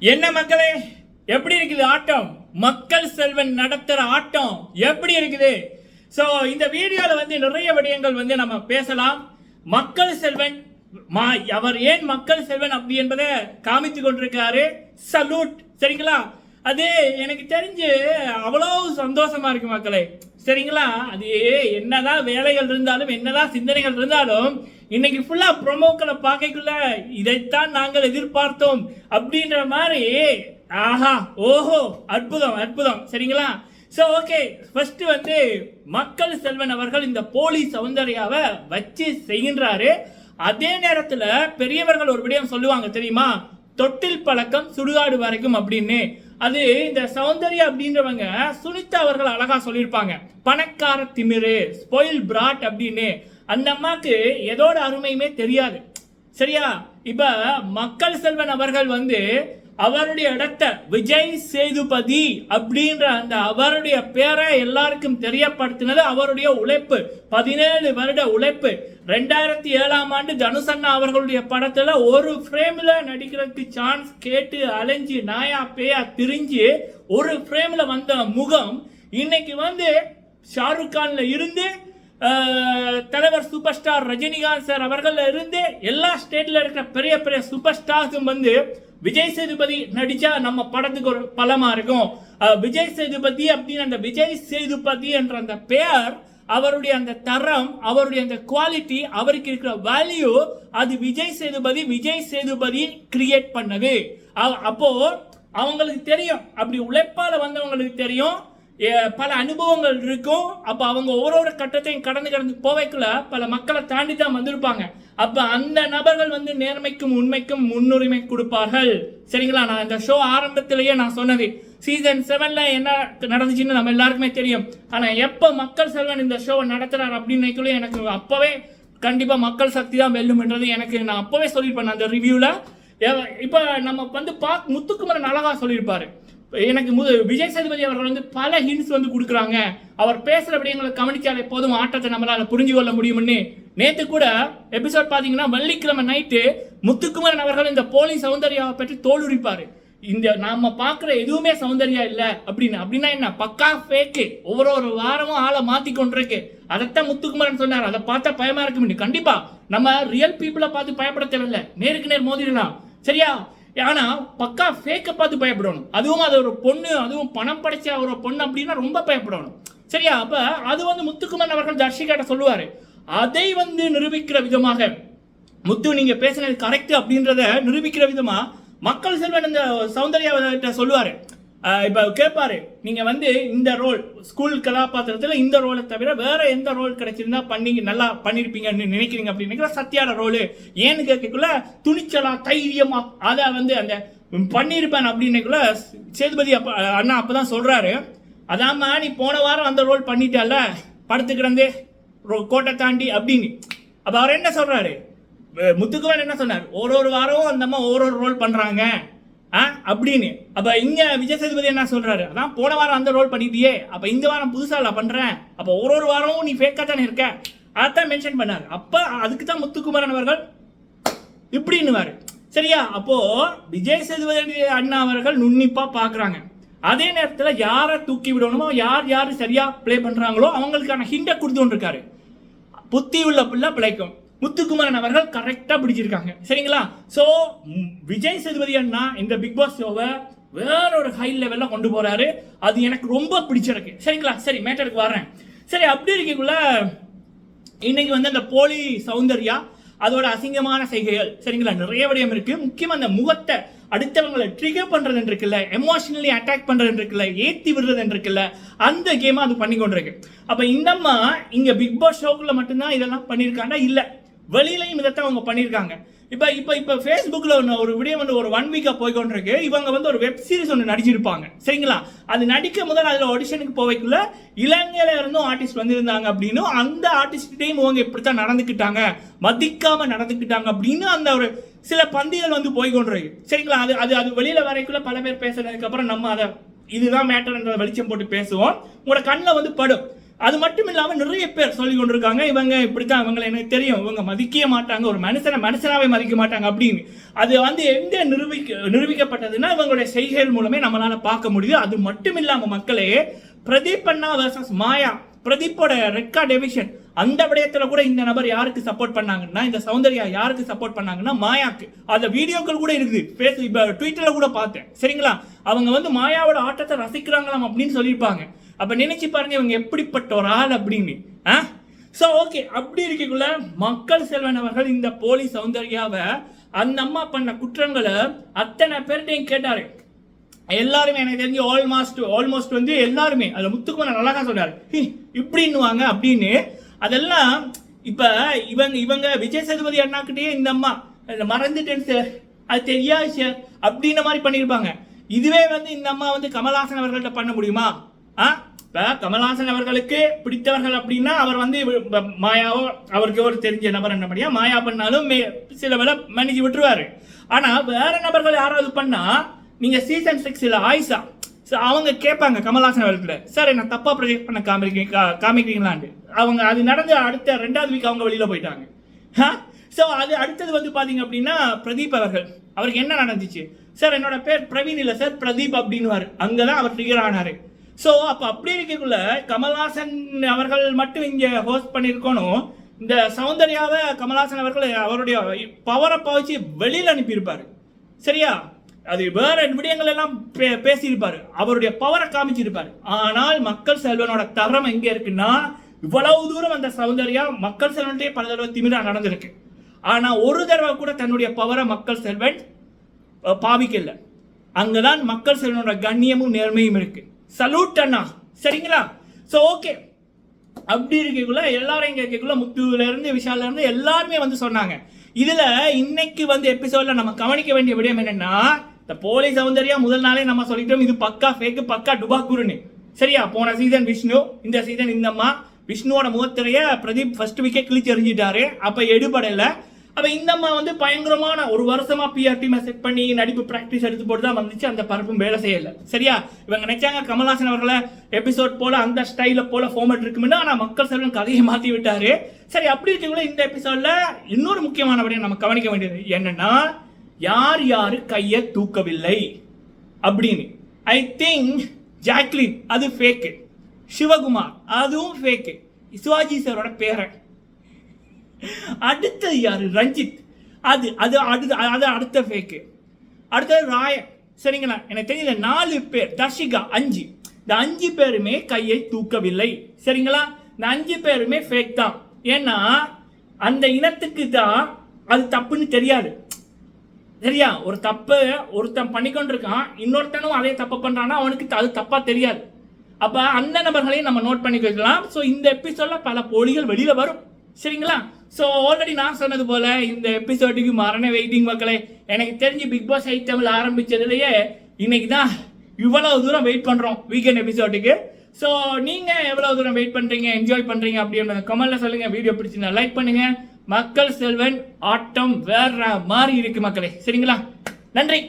என்ன மக்களே எப்படி இருக்குது ஆட்டம்? மக்கள் செல்வன் நடத்துகிற ஆட்டம் எப்படி இருக்குது? ஸோ இந்த வீடியோவில் வந்து நிறைய விடயங்கள் வந்து நம்ம பேசலாம். மக்கள் செல்வன் மா- அவர் ஏன் மக்கள் செல்வன் அப்படி என்பதை காமித்து கொண்டிருக்காரு சல்யூட் சரிங்களா? அது எனக்கு தெரிஞ்சு அவ்வளோ சந்தோஷமா இருக்கு மக்களே. சரிங்களா? அது என்னதான் வேலைகள் இருந்தாலும் என்னதான் சிந்தனைகள் இருந்தாலும் இன்னைக்கு ஃபுல்லாக ப்ரொமோக்களை பார்க்கக்குள்ள இதைத்தான் நாங்கள் எதிர்பார்த்தோம். அப்படின்ற மாதிரி ஆஹா ஓஹோ அற்புதம் அற்புதம். சரிங்களா? ஸோ ஓகே ஃபர்ஸ்ட் வந்து மக்கள் செல்வன் அவர்கள் இந்த போலி சௌந்தர்யாவை வச்சு செய்கின்றாரு. அதே நேரத்தில் பெரியவர்கள் ஒரு விடயம் சொல்லுவாங்க தெரியுமா? தொட்டில் பழக்கம் சுடுகாடு வரைக்கும் அப்படின்னு. அது இந்த சௌந்தர்யா அப்படின்றவங்க சுனிதா அவர்கள் அழகா சொல்லியிருப்பாங்க. பணக்கார திமிரு ஸ்பொயில் பிராட் அப்படின்னு. அந்த அம்மாக்கு எதோட அருமையுமே தெரியாது. சரியா? இப்ப மக்கள் செல்வன் அவர்கள் வந்து அவருடைய இடத்த விஜய் சேதுபதி அப்படின்ற அந்த அவருடைய பேரை எல்லாருக்கும் தெரியப்படுத்தினது அவருடைய உழைப்பு. பதினேழு வருட உழைப்பு. ரெண்டாயிரத்தி ஏழாம் ஆண்டு தனுசண்ணா அவர்களுடைய படத்துல ஒரு ஃப்ரேம்ல நடிக்கிறதுக்கு சான்ஸ் கேட்டு அலைஞ்சு நாயா பேயா திரிஞ்சு ஒரு ஃப்ரேம்ல வந்த முகம் இன்னைக்கு வந்து ஷாருக் கான்ல இருந்து தலைவர் சூப்பர் ஸ்டார் ரஜினிகாந்த் சார் அவர்கள் இருந்து எல்லா ஸ்டேட்ல இருக்கிற பெரிய பெரிய சூப்பர் ஸ்டார்ஸும் வந்து விஜய் சேதுபதி நடிச்சா நம்ம படத்துக்கு ஒரு பலமா இருக்கும். விஜய் சேதுபதி அப்படின்னு அந்த விஜய் சேதுபதி என்ற அந்த பெயர் அவருடைய அந்த தரம் அவருடைய அந்த குவாலிட்டி அவருக்கு இருக்கிற வேல்யூ அது விஜய் சேதுபதி விஜய் சேதுபதி கிரியேட் பண்ணது. அப்போ அவங்களுக்கு தெரியும். அப்படி உழைப்பால வந்தவங்களுக்கு தெரியும். பல அனுபவங்கள் இருக்கும். அப்போ அவங்க ஒரு ஒரு கட்டத்தையும் கடந்து கடந்து போவைக்குள்ள பல மக்களை தாண்டி தான் வந்திருப்பாங்க. அப்போ அந்த நபர்கள் வந்து நேர்மைக்கும் உண்மைக்கும் முன்னுரிமை கொடுப்பார்கள். சரிங்களா? நான் இந்த ஷோ ஆரம்பத்திலேயே நான் சொன்னது. சீசன் செவனில் என்ன நடந்துச்சுன்னு நம்ம எல்லாருக்குமே தெரியும். ஆனால் எப்போ மக்கள் செல்வன் இந்த ஷோவை நடத்துகிறார் அப்படின்னு எனக்கு அப்போவே கண்டிப்பாக மக்கள் சக்தி தான் வெல்லும்ன்றது எனக்கு நான் அப்போவே சொல்லியிருப்பேன். அந்த ரிவ்யூவில் இப்போ நம்ம வந்து பா முத்துக்குமரன் அழகாக சொல்லியிருப்பாரு. எனக்கு முது விஜய் சேதுபதி அவர்கள் வந்து பல ஹிண்ட்ஸ் வந்து கொடுக்குறாங்க. அவர் பேசுற விடயங்களை கவனிச்சாலே போதும் ஆட்டத்தை நம்மளால் புரிஞ்சு கொள்ள முடியும்னு. நேற்று கூட எபிசோட் பார்த்தீங்கன்னா வெள்ளிக்கிழமை நைட்டு முத்துக்குமரன் அவர்கள் இந்த போலி சௌந்தர்யாவை பற்றி தோலுரிப்பார் இந்த நாம பார்க்குற எதுவுமே சௌந்தர்யா இல்லை அப்படின்னு. அப்படின்னா என்ன? பக்கா ஃபேக்கு ஒவ்வொரு ஒரு வாரமும் ஆளை மாற்றி கொண்டிருக்கு. அதைத்தான் முத்துக்குமரன் சொன்னார். அதை பார்த்தா பயமா இருக்கு முடியும் கண்டிப்பா நம்ம ரியல் பீப்புளை பார்த்து பயப்பட தேவையில்லை. நேருக்கு நேர் மோதிடலாம். சரியா? ஆனால் பக்கா ஃபேக்கை பார்த்து பயப்படணும். அதுவும் அது ஒரு பொண்ணு அதுவும் பணம் படைச்ச ஒரு பொண்ணு அப்படின்னா ரொம்ப பயப்படணும். சரியா? அப்போ அது வந்து முத்துக்குமன் அவர்கள் தர்ஷிகாட்ட சொல்லுவார். அதை வந்து நிரூபிக்கிற விதமாக முத்து நீங்கள் பேசுனது கரெக்ட் அப்படின்றத நிரூபிக்கிற விதமாக மக்கள் செல்வன் இந்த சௌந்தர்யா சொல்லுவார். இப்போ கேட்பாரு நீங்கள் வந்து இந்த ரோல் ஸ்கூல் கதாபாத்திரத்தில் இந்த ரோலை தவிர வேற எந்த ரோல் கிடைச்சிருந்தா பண்ணீங்க நல்லா பண்ணியிருப்பீங்கன்னு நினைக்கிறீங்க அப்படின்னு சத்யாட ரோல் ஏன்னு கேட்கக்குள்ள துணிச்சலா தைரியமா அதை வந்து அந்த பண்ணியிருப்பேன் அப்படின்னுக்குள்ள சேதுபதி அப்ப அண்ணா அப்போ தான் சொல்கிறாரு அதாம்மா நீ போன வாரம் அந்த ரோல் பண்ணிட்டால படுத்து ரோ- கோட்டை தாண்டி அப்படின்னு. அப்போ அவர் என்ன சொல்கிறாரு முத்துக்குவன் என்ன சொன்னார்? ஒரு ஒரு வாரமும் அந்த அம்மா ஒரு ஒரு ரோல் பண்ணுறாங்க ஆ? அப்படின்னு. அப்போ இங்கே விஜய் சேதுபதி என்ன சொல்கிறாரு அதான் போன வாரம் அந்த ரோல் பண்ணிட்டியே. அப்போ இந்த வாரம் புதுசாக நான் பண்ணுறேன் அப்போ ஒரு ஒரு வாரமும் நீ ஃபேக்காக தானே இருக்க? அதான் மென்ஷன் பண்ணார். அப்போ அதுக்கு தான் முத்துக்குமரன் அவர்கள் இப்படின்னுவார். சரியா? அப்போது விஜய் சேதுபதி அண்ணா அவர்கள் நுண்ணிப்பாக பார்க்குறாங்க அதே நேரத்தில் யாரை தூக்கி விடணுமோ யார் யார் சரியாக ப்ளே பண்ணுறாங்களோ அவங்களுக்கான ஹிண்டை கொடுத்துட்டு இருக்காரு புத்தி உள்ள பிள்ளை பிழைக்கும். முத்துக்குமரன் அவர்கள் கரெக்டாக பிடிச்சிருக்காங்க. சரிங்களா? ஸோ விஜய் சேதுபதி அண்ணா இந்த பிக் பாஸ் ஷோவை வேற ஒரு ஹை லெவலில் கொண்டு போகிறாரு அது எனக்கு ரொம்ப பிடிச்சிருக்கு. சரிங்களா? சரி மேட்டருக்கு வரேன் சரி அப்படி இருக்கக்குள்ள இன்னைக்கு வந்து அந்த போலி சௌந்தர்யா அதோட அசிங்கமான செய்கைகள் சரிங்களா? நிறைய விடயம் இருக்கு. முக்கியமாக அந்த முகத்தை அடுத்தவங்களை ட்ரிகர் பண்றது இருக்குல்ல எமோஷனலி அட்டாக் பண்றது இருக்குல்ல ஏத்தி விடுறது இருக்குல்ல அந்த கேமாக அது பண்ணி கொண்டிருக்கு அப்ப இந்தம்மா இங்கே இங்க பிக் பாஸ் ஷோக்குள்ள மட்டும்தான் இதெல்லாம் பண்ணியிருக்காங்க இல்லை. வெளியிலையும் இதைத்தான் அவங்க பண்ணியிருக்காங்க. இப்போ இப்போ இப்போ ஃபேஸ்புக்கில் ஒன்று ஒரு விடயம் வந்து ஒரு ஒன் வீக்காக போய்கொண்டிருக்கு. இவங்க வந்து ஒரு வெப் சீரிஸ் ஒன்று நடிச்சிருப்பாங்க. சரிங்களா? அது நடிக்க முதல் அதில் ஆடிஷனுக்கு போவைக்குள்ள இலங்கையில இருந்தும் ஆர்டிஸ்ட் வந்திருந்தாங்க அப்படின்னு அந்த ஆர்டிஸ்ட்டையும் இவங்க இப்படித்தான் நடந்துக்கிட்டாங்க. மதிக்காமல் நடந்துக்கிட்டாங்க அப்படின்னு அந்த ஒரு சில பந்திகள் வந்து போய்கொண்டிருக்கு. சரிங்களா? அது அது அது வெளியில் வரைக்குள்ள பல பேர் பேசுனதுக்கப்புறம் நம்ம அதை இதுதான் மேட்டர்ன்றத வெளிச்சம் போட்டு பேசுவோம். உங்களோட கண்ணில் வந்து படும். அது மட்டும் இல்லாமல் நிறைய பேர் சொல்லி கொண்டிருக்காங்க. இவங்க இப்படித்தான் இவங்களை எனக்கு தெரியும். இவங்க மதிக்கவே மாட்டாங்க. ஒரு மனுஷனை மனுஷனாவே மதிக்க மாட்டாங்க அப்படின்னு. அது வந்து எந்த நிரூபிக்க நிரூபிக்கப்பட்டதுன்னா இவங்களுடைய செய்கைகள் மூலமே நம்மளால் பார்க்க முடியுது. அது மட்டும் இல்லாமல் மக்களே பிரதீப் அண்ணா வர்சஸ் மாயா பிரதீப்போட ரெக்கார்ட் எவிஷன் அந்த விடயத்தில் கூட இந்த நபர் யாருக்கு சப்போர்ட் பண்ணாங்கன்னா இந்த சௌந்தர்யா யாருக்கு சப்போர்ட் பண்ணாங்கன்னா மாயாக்கு. அந்த வீடியோக்கள் கூட இருக்குது. பேசு இப்போ ட்விட்டரில் கூட பார்த்தேன். சரிங்களா? அவங்க வந்து மாயாவோட ஆட்டத்தை ரசிக்கிறாங்களாம் அப்படின்னு சொல்லியிருப்பாங்க. அப்போ நினச்சி பாருங்க இவங்க எப்படிப்பட்ட ஒரு ஆள் அப்படின்னு. ஆ? ஸோ ஓகே அப்படி இருக்கக்குள்ள மக்கள் செல்வன் அவர்கள் இந்த போலி சௌந்தர்யாவை அந்த அம்மா பண்ண குற்றங்களை அத்தனை பேர்கிட்டையும் கேட்டார். எல்லாருமே எனக்கு தெரிஞ்சு ஆல்மோஸ்ட் ஆல்மோஸ்ட் வந்து எல்லாருமே அதில் முத்துக்குமரன் அழகா சொன்னார் "ஹி, இப்படின்னுவாங்க அப்படின்னு. அதெல்லாம் இப்போ இவங்க இவங்க விஜய் சேதுபதி அண்ணாக்கிட்டே இந்த அம்மா மறந்துட்டேன் சார் அது தெரியாது சார் அப்படின்ன மாதிரி பண்ணியிருப்பாங்க இதுவே வந்து இந்த அம்மா வந்து கமல்ஹாசன் அவர்கள்ட்ட பண்ண முடியுமா? ஆ? கமல்ஹாசன் அவர்களுக்கு பிடித்தவர்கள் அப்படின்னா அவர் வந்து மாயாவோ அவருக்கு ஒரு தெரிஞ்ச நபர் என்ன பண்ணியா மாயா பண்ணாலும் மே- சில வேலை மன்னிச்சு விட்டுருவாரு. ஆனால் வேற நபர்கள் யாராவது பண்ணால் நீங்கள் சீசன் சிக்ஸ்ல ஆயிஷா ஸோ அவங்க கேட்பாங்க கமல்ஹாசன் அவர்கிட்ட சார் என்ன தப்பாக ப்ரொஜெக்ட் பண்ண காமிக்கிறீங்க காமிக்கிறீங்களான்னு அவங்க அது நடந்து அடுத்த ரெண்டாவது வீக் அவங்க வெளியில் போயிட்டாங்க. ஸோ அது அடுத்தது வந்து பார்த்தீங்க அப்படின்னா பிரதீப் அவர்கள். அவருக்கு என்ன நடந்துச்சு? சார் என்னோட பேர் பிரவீன் இல்ல சார் பிரதீப் அப்படின்னுவார். அங்கே தான் அவர் ட்ரிகர் ஆனார். ஸோ அப்போ அப்படி இருக்கக்குள்ள கமல்ஹாசன் அவர்கள் மட்டும் இங்கே ஹோஸ்ட் பண்ணியிருக்கணும். இந்த சௌந்தர்யாவை கமல்ஹாசன் அவர்கள் அவருடைய பவரை பாவிச்சு வெளியில் அனுப்பியிருப்பார். சரியா? அது வேற விடயங்கள் எல்லாம் பே- பேசியிருப்பார். அவருடைய பவரை காமிச்சிருப்பார். ஆனால் மக்கள் செல்வனோட தரம் எங்கே இருக்குன்னா இவ்வளவு தூரம் அந்த சௌந்தர்யா மக்கள் செல்வன்ட்டே பல தடவை திமிரா நடந்திருக்கு. ஆனால் ஒரு தடவை கூட தன்னுடைய பவரை மக்கள் செல்வன் பாவிக்கல. அங்கதான் மக்கள் செல்வனோட கண்ணியமும் நேர்மையும் இருக்குது சல்யூட் அண்ணா. சரிங்களா? ஸோ ஓகே அப்படி இருக்கக்குள்ள எல்லாரும் கேட்கக்குள்ள முத்துல இருந்து விஷால இருந்து எல்லாருமே வந்து சொன்னாங்க. இதுல இன்னைக்கு வந்து எபிசோட்ல நம்ம கவனிக்க வேண்டிய விடயம் என்னன்னா இந்த போலி சௌந்தர்யா முதல் நாளே நம்ம சொல்லிட்டோம் இது பக்கா ஃபேக்கு பக்கா டுபாக்குருன்னு. சரியா? போன சீசன் விஷ்ணு இந்த சீசன் இந்தம்மா விஷ்ணுவோட முகத்திரைய பிரதீப் ஃபர்ஸ்ட் வீக்கே கிழிச்சு எறிஞ்சிட்டாரு. அப்போ எடுபடலை. அப்போ இந்த அம்மா வந்து பயங்கரமான ஒரு வருஷமா பிஆர்டி செட் பண்ணி நடிப்பு ப்ராக்டிஸ் எடுத்து போட்டு தான் வந்துச்சு. அந்த பரப்பும் வேலை செய்யல. சரியா? இவங்க நினைச்சாங்க கமல்ஹாசன் அவர்களை எபிசோட் போல அந்த ஸ்டைல போல ஃபார்மேட் இருக்குமுன்னு ஆனால் மக்கள் செல்வன் கதையை மாற்றி விட்டாரு. சரி அப்படி இருக்கீங்களோ இந்த எபிசோட்ல இன்னொரு முக்கியமான விடயம் நம்ம கவனிக்க வேண்டியது என்னன்னா யார் யார் கையை தூக்கவில்லை அப்படின்னு. ஐ திங்க் ஜாக்லின் அது ஃபேக்கு சிவகுமார் அதுவும் ஃபேக்கு சிவாஜி சாரோட பேரன். அடுத்தது யார்? ரஞ்சித். அது அது அடுத்த அது அடுத்த ஃபேக்கு அடுத்தது ராயன். சரிங்களா? எனக்கு தெரியல. நாலு பேர். தர்ஷிகா அஞ்சு. இந்த அஞ்சு பேருமே கையை தூக்கவில்லை. சரிங்களா? இந்த அஞ்சு பேருமே ஃபேக் தான். ஏன்னா அந்த இனத்துக்கு தான் அது தப்புன்னு தெரியாது. சரியா? ஒரு தப்பு ஒருத்தன் பண்ணிக்கொண்டிருக்கான். இன்னொருத்தனும் அதே தப்பு பண்ணுறான்னா அவனுக்கு அது தப்பாக தெரியாது. அப்போ அந்த நபர்களையும் நம்ம நோட் பண்ணிக்கலாம். ஸோ இந்த எபிசோடில் பல போலிகள் வெளியில் வரும். சரிங்களா? ஸோ ஆல்ரெடி நான் சொன்னது போல் இந்த எபிசோடுக்கு மரண வெயிட்டிங் மக்களே எனக்கு தெரிஞ்சு பிக் பாஸ் ஐட்டமில் ஆரம்பித்ததுலேயே இன்னைக்கு தான் இவ்வளோ தூரம் வெயிட் பண்ணுறோம் வீக்கெண்ட் எபிசோடுக்கு ஸோ நீங்கள் எவ்வளோ தூரம் வெயிட் பண்ணுறீங்க என்ஜாய் பண்ணுறீங்க அப்படின்றத கமெண்ட்ல சொல்லுங்கள் வீடியோ பிடிச்சிருந்தா லைக் பண்ணுங்கள் மக்கள் செல்வன் ஆட்டம் வேற மாதிரி இருக்குது மக்களே. சரிங்களா? நன்றி.